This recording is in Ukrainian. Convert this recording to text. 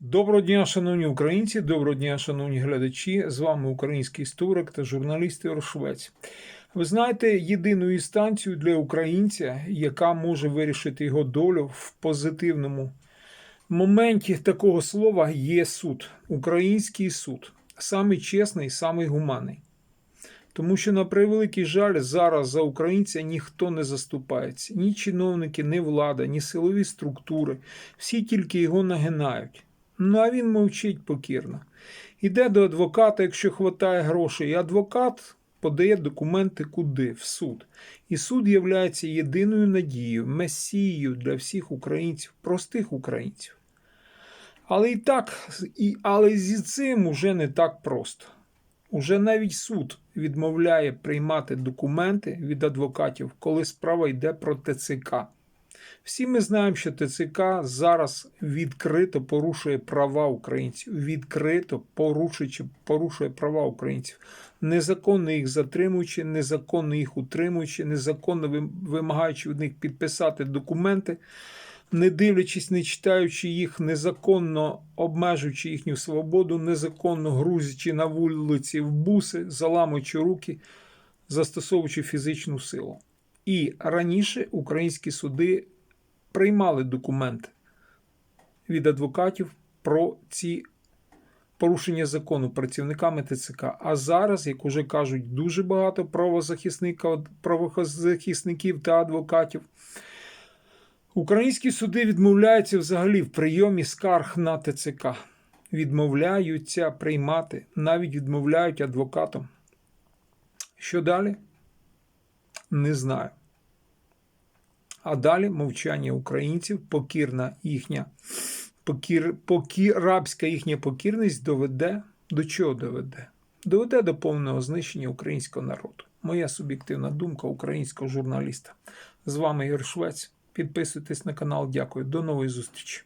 Доброго дня, шановні українці, доброго дня, шановні глядачі. З вами український історик та журналіст Ігор Швець. Ви знаєте єдину інстанцію для українця, яка може вирішити його долю в позитивному моменті такого слова є суд, український суд, самий чесний, самий гуманний. Тому що, на превеликий жаль, зараз за українця ніхто не заступається. Ні чиновники, ні влада, ні силові структури. Всі тільки його нагинають. Ну а він мовчить покірно. Іде до адвоката, якщо хватає грошей, і адвокат подає документи куди? В суд. І суд є єдиною надією, месією для всіх українців, простих українців. Але і так, і, але зі цим уже не так просто. Уже навіть суд відмовляє приймати документи від адвокатів, коли справа йде про ТЦК. Всі ми знаємо, що ТЦК зараз відкрито порушує права українців, відкрито порушуючи, порушує права українців, незаконно їх затримуючи, незаконно їх утримуючи, незаконно вимагаючи від них підписати документи, не дивлячись, не читаючи їх, незаконно обмежуючи їхню свободу, незаконно грузячи на вулиці в буси, заламуючи руки, застосовуючи фізичну силу. І раніше українські суди приймали документи від адвокатів про ці порушення закону працівниками ТЦК. А зараз, як уже кажуть, дуже багато правозахисників, та адвокатів. Українські суди відмовляються взагалі в прийомі скарг на ТЦК. Відмовляються приймати, навіть відмовляють адвокатам. Що далі? Не знаю. А далі мовчання українців, покірна їхня покір, покір, рабська їхня покірність доведе до чого доведе? Доведе до повного знищення українського народу. Моя суб'єктивна думка українського журналіста. З вами Ігор Швець. Підписуйтесь на канал. Дякую. До нової зустрічі.